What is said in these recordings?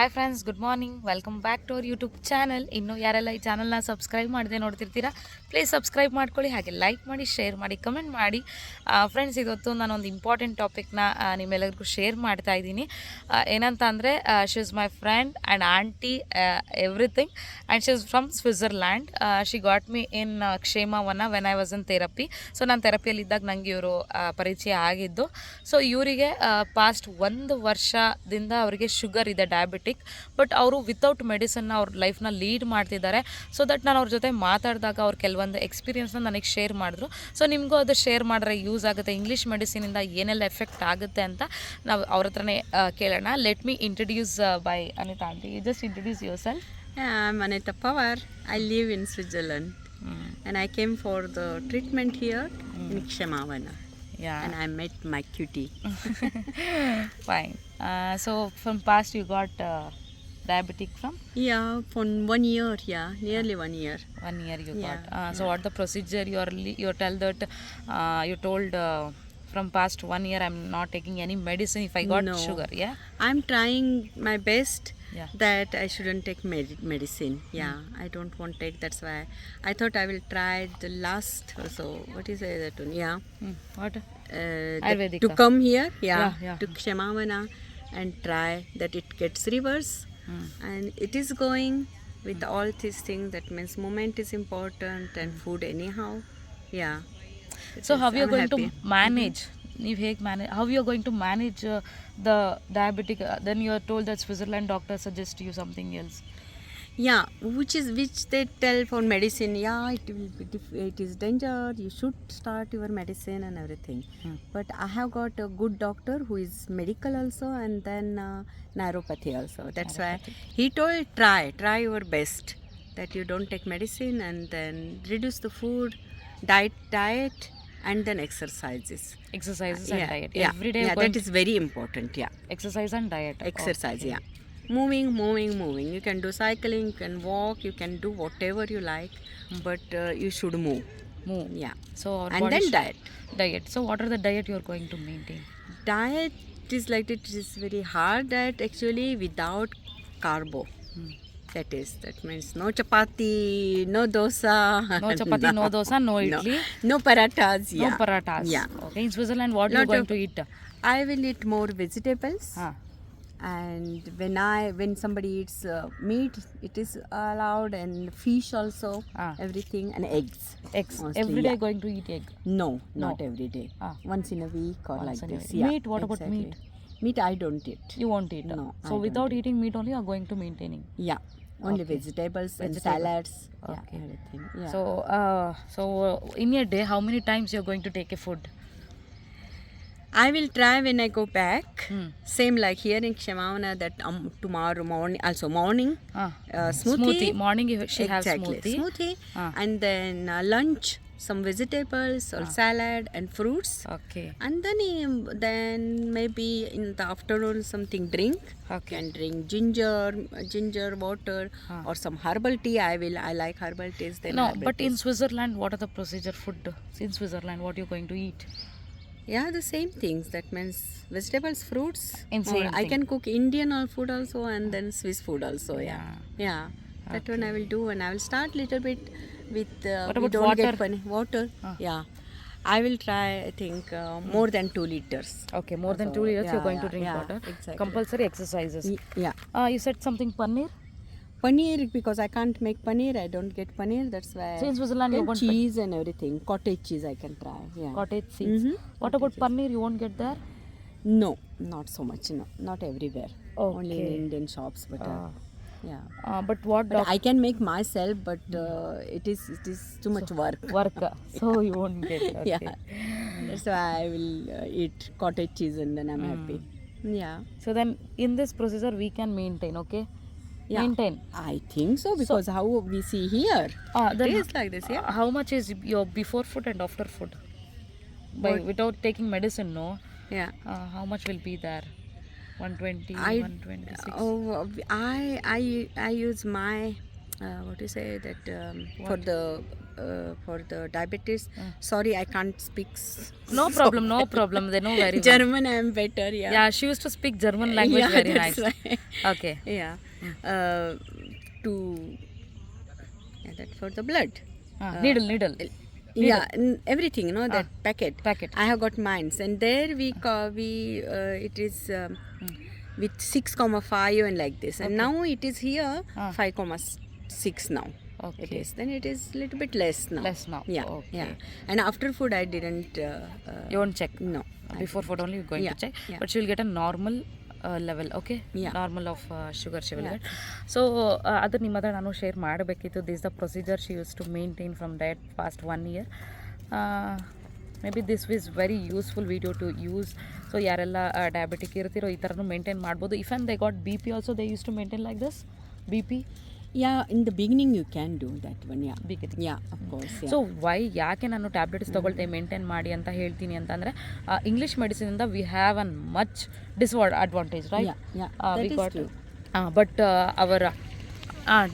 Hi friends good morning welcome back to our YouTube channel ಇನ್ನು ಯಾರೆಲ್ಲ ಈ ಚಾನಲ್ನ ಸಬ್ಸ್ಕ್ರೈಬ್ ಮಾಡದೆ ನೋಡ್ತಿರ್ತೀರಾ ಪ್ಲೀಸ್ ಸಬ್ಸ್ಕ್ರೈಬ್ ಮಾಡ್ಕೊಳ್ಳಿ, ಹಾಗೆ ಲೈಕ್ ಮಾಡಿ ಶೇರ್ ಮಾಡಿ ಕಮೆಂಟ್ ಮಾಡಿ. ಫ್ರೆಂಡ್ಸ್ ಇವತ್ತು ನಾನೊಂದು ಇಂಪಾರ್ಟೆಂಟ್ ಟಾಪಿಕ್ನ ನಿಮ್ಮೆಲ್ಲರಿಗೂ ಶೇರ್ ಮಾಡ್ತಾ ಇದ್ದೀನಿ. ಏನಂತ ಅಂದರೆ she is my friend and aunty everything and she is from Switzerland she got me in ಕ್ಷೇಮವನ್ನು when I was in therapy so ನಾನು ಥೆರಪಿಯಲ್ಲಿ ಇದ್ದಾಗ ನನಗೆ ಇವರು ಪರಿಚಯ ಆಗಿದ್ದು. ಸೊ ಇವರಿಗೆ ಪಾಸ್ಟ್ ಒಂದು ವರ್ಷದಿಂದ ಅವರಿಗೆ ಶುಗರ್ ಇದೆ ಡಯಾಬಿಟಿಕ್ ಬಟ್ ಅವರು ವಿತೌಟ್ ಮೆಡಿಸನ್ನ ಅವ್ರ ಲೈಫ್ನ ಲೀಡ್ ಮಾಡ್ತಿದ್ದಾರೆ. ಸೊ ದಟ್ ನಾನು ಅವ್ರ ಜೊತೆ ಮಾತಾಡಿದಾಗ ಅವ್ರು ಕೆಲವೊಂದು ಎಕ್ಸ್ಪೀರಿಯನ್ಸ್ನ ನನಗೆ ಶೇರ್ ಮಾಡಿದ್ರು. ಸೊ ನಿಮಗೂ ಅದು ಶೇರ್ ಮಾಡಿದ್ರೆ ಯೂಸ್ ಆಗುತ್ತೆ. ಇಂಗ್ಲೀಷ್ ಮೆಡಿಸಿನಿಂದ ಏನೆಲ್ಲ ಎಫೆಕ್ಟ್ ಆಗುತ್ತೆ ಅಂತ ನಾವು ಅವ್ರ ಹತ್ರನೇ ಕೇಳೋಣ. Let me introduce by Anita aunty just introduce yourself I'm Anita Pawar. I live in Switzerland. And I came for the treatment here in Kshemavana Yeah. And I met my cutie. Fine. Uh, so from past you got uh, diabetic from? Yeah, from one year. Yeah, nearly one year. One year you yeah. got. Uh, so yeah. what the procedure? You are you tell that uh, you told. Uh, from past one year i'm not taking any medicine if i got no. sugar yeah i'm trying my best yeah. that I shouldn't take med- medicine. Yeah, I don't want to take. That's why I thought I will try the last. So what is it? That one? Yeah. Hmm. what Uh, to come here, yeah, Yeah, yeah. to Kshemavana and try that it gets reverse. Hmm. And it is going with all these things. That means moment is important and food anyhow. Yeah. So how you I'm going happy. to manage ನೀವು ಹೇಗೆ manage how you going to manage the diabetic then you are told that Switzerland doctor suggest you something else Yeah, which is which they tell for medicine. Yeah, it will be dif- it is danger. You should start your medicine and everything. Hmm. But I have got a good doctor who is medical also, and then uh, naturopathy also. That's why he told try try your best that you don't take medicine and then reduce the food, diet diet, and then exercises. exercises yeah, and diet yeah, Every day. Yeah, that is very important. Yeah. exercise and diet exercise Okay. yeah moving moving moving you can do cycling you can walk you can do whatever you like but uh, you should move move yeah so our and then diet diet so what are the diet you are going to maintain diet is like it is very hard diet actually without carbo Hmm. That is that means no chapati no dosa. No chapati, no dosa, no idli. no parathas no yeah. parathas. Yeah. Okay in switzerland what are you're going of- to eat? I will eat more vegetables. Ah and when i when somebody eats uh, meat it is allowed and fish also Ah. everything and eggs. Eggs. Mostly, every day yeah. going to eat egg? No not every day. Ah. once in a week or Once like this yeah Meat, what about meat? meat i don't eat. You won't eat No, so without eating meat only you are going to maintaining? Yeah only Okay. vegetables and salads. Okay. yeah everything. Yeah. So uh, so in a day how many times you are going to take a food? I will try when i go back. Hmm. same like here in Kshemavana that um, tomorrow morning also morning ah. uh, smoothie, morning you- has exactly. smoothie. Smoothie. Ah. and then uh, lunch some vegetables or salad and fruits. Okay. And then um, then maybe in the afternoon something drink. Okay. Can drink ginger ginger water Ah. or some herbal tea. I will i like herbal teas then no but in switzerland what are the procedure food? In switzerland what are you going to eat? Yeah the same things. That means vegetables fruits. In or same i thing. can cook indian all food also and then swiss food also yeah. Yeah. yeah, that one i will do and i will start little bit with uh, What we about don't get water? pani- water Ah. yeah i will try i think uh, more than 2 liters okay more than So, two liters you're yeah, going to yeah, drink yeah, water exactly. compulsory exercises Y- yeah uh, you said something paneer paneer because I can't make paneer. I don't get paneer. That's why. So in Switzerland you Then won't cheese and everything. Cottage cheese I can try. Yeah. cottage cheese Mhm. what about paneer you won't get there No, not so much. No, not everywhere. Only in Okay. Indian shops, but uh, Ah. Yeah. uh, but what But I can make myself, but uh, it is it is too much work. work so you won't get okay. Yeah. That's why I will uh, eat cottage cheese and then I'm happy. Hmm. Yeah. so then in this processor we can maintain okay Yeah. maintain I think so because how we see here. uh, It is like this, yeah. uh, how much is your before food and after food by without taking medicine no Yeah. uh, how much will be there 120 I, 126 oh i i i use my uh, what do you say that um, for the uh, for the diabetes. Uh. sorry i can't speak no problem no problem. They know very well. german i am better yeah. Yeah she used to speak german language yeah, very nice. okay. Yeah. Mm. Uh, to yeah, that for the blood. Ah, uh, needle needle. Yeah, everything, you know, ah, that ah, packet. Packet. I have got mines, and there we call, we uh, it is. Um, mm. With six comma five and like this, okay. and now it is here ah. five comma six now. Okay. It is. Then it is little bit less now. Less now. Yeah. Okay. Yeah. And after food, I didn't. Uh, uh, you won't check. No. Before food only, you're going yeah. to check. Yeah. But you will get a normal level okay. Normal of sugar sugar so ಅದು ನಿಮ್ಮ ಹತ್ರ ನಾನು share ಮಾಡಬೇಕಿತ್ತು. This the procedure she use to maintain from diet fast one year maybe this is very useful video to use so ಯಾರೆಲ್ಲ diabetic ಇರ್ತಿರೋ ಈ ಥರನೂ maintain ಮಾಡ್ಬೋದು. If and they got B P also they use to maintain like this B P yeah in the beginning you can do that one yeah beginning yeah of course so why ಯಾಕೆ ನಾನು tablets ತೊಗೊಳ್ತೇ maintain ಮಾಡಿ ಅಂತ ಹೇಳ್ತೀನಿ ಅಂತ ಅಂದರೆ English medicine ಇಂದ we have an much disadvantage right but ಅವರ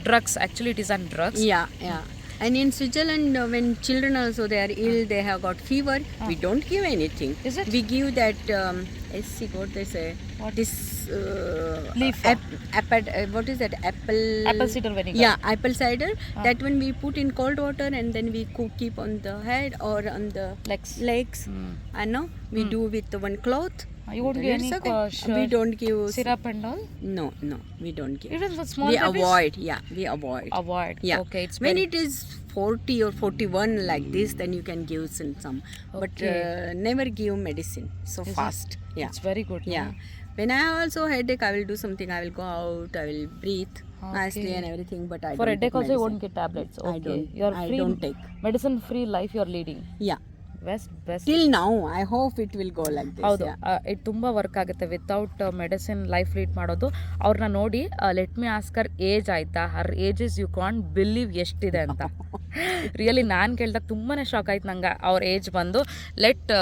drugs actually it is an drugs yeah yeah And in Switzerland, uh, when children also they are ill, they have got fever. We don't give anything. Is it? We give that. Um, I see what they say. What? This uh, Leaf. ap- apple. Uh, what is that? Apple. apple cider vinegar Yeah, apple cider. That one we put in cold water and then we cook, keep on the head or on the legs legs. Hmm. I know we do with the one cloth. You won't give any okay. uh, sh- we don't give syrup and all No, no, we don't give. even for small we babies avoid. Yeah, we avoid. avoid Yeah. okay it's when it is 40 or 41 like this, then you can give some, some. but uh, never give medicine so Is it? fast. Yeah, it's very good yeah. When I also headache, I will do something. I will go out. I will breathe nicely Okay. and everything. But I for headache also you won't get tablets okay I don't. you're I free don't take. medicine free life you're leading Yeah. Best best Till now I hope it will go like. ಹೌದು. It ಇದು ತುಂಬ work ಆಗುತ್ತೆ. Without medicine life lead ಮಾಡೋದು ಅವ್ರನ್ನ ನೋಡಿ let me ask her age ಆಯ್ತಾ? Her is you can't believe ಎಷ್ಟಿದೆ ಅಂತ. ರಿಯಲಿ ನಾನು ಕೇಳಿದಾಗ ತುಂಬಾ ಶಾಕ್ ಆಯ್ತು ನಂಗೆ. ಅವ್ರ ಏಜ್ ಬಂದು let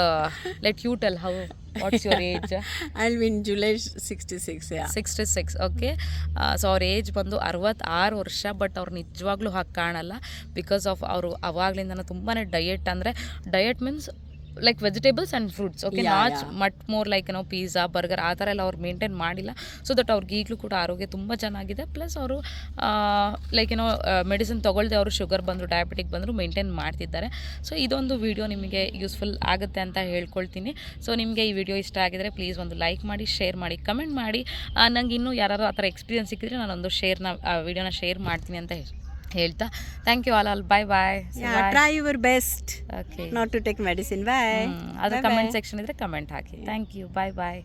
let you tell how what's your age I in July 66. Yeah. Sixty six okay so ಅವ್ರ ಏಜ್ ಬಂದು ಅರವತ್ತಾರು ವರ್ಷ ಬಟ್ ಅವ್ರು ನಿಜವಾಗ್ಲೂ ಹಾಗೆ ಕಾಣಲ್ಲ ಬಿಕಾಸ್ ಆಫ್ ಅವರು ಅವಾಗ್ಲಿಂದ ತುಂಬಾ ಡಯಟ್ ಅಂದರೆ diet means like vegetables and fruits okay not much more like ಏನೋ ಪಿಜ್ಜಾ ಬರ್ಗರ್ ಆ ಥರ ಎಲ್ಲ ಅವ್ರು ಮೇಂಟೈನ್ ಮಾಡಿಲ್ಲ. ಸೊ ದಟ್ ಅವ್ರಿಗೆ ಈಗಲೂ ಕೂಡ ಆರೋಗ್ಯ ತುಂಬ ಚೆನ್ನಾಗಿದೆ. ಪ್ಲಸ್ ಅವರು ಲೈಕ್ ಏನೋ ಮೆಡಿಸಿನ್ ತೊಗೊಳ್ದೆ ಅವರು ಶುಗರ್ ಬಂದರು ಡಯಾಬಿಟಿಕ್ ಬಂದರು ಮೇಂಟೈನ್ ಮಾಡ್ತಿದ್ದಾರೆ. ಸೊ ಇದೊಂದು ವಿಡಿಯೋ ನಿಮಗೆ ಯೂಸ್ಫುಲ್ ಆಗುತ್ತೆ ಅಂತ ಹೇಳ್ಕೊಳ್ತೀನಿ. ಸೊ ನಿಮಗೆ ಈ ವಿಡಿಯೋ ಇಷ್ಟ ಆಗಿದರೆ ಪ್ಲೀಸ್ ಒಂದು ಲೈಕ್ ಮಾಡಿ ಶೇರ್ ಮಾಡಿ ಕಮೆಂಟ್ ಮಾಡಿ. ನಂಗೆ ಇನ್ನೂ ಯಾರು ಆ ಥರ ಎಕ್ಸ್ಪೀರಿಯನ್ಸ್ ಸಿಕ್ಕಿದ್ರೆ ನಾನೊಂದು ಶೇರ್ನ ವಿಡಿಯೋನ ಶೇರ್ ಮಾಡ್ತೀನಿ ಅಂತ ಹೇಳ್- ಹೇಳ್ತಾ. Thank you all all bye bye try your best okay not to take medicine by ಅದು. ಕಮೆಂಟ್ ಸೆಕ್ಷನ್ ಇದ್ರೆ comment hockey. Thank you bye bye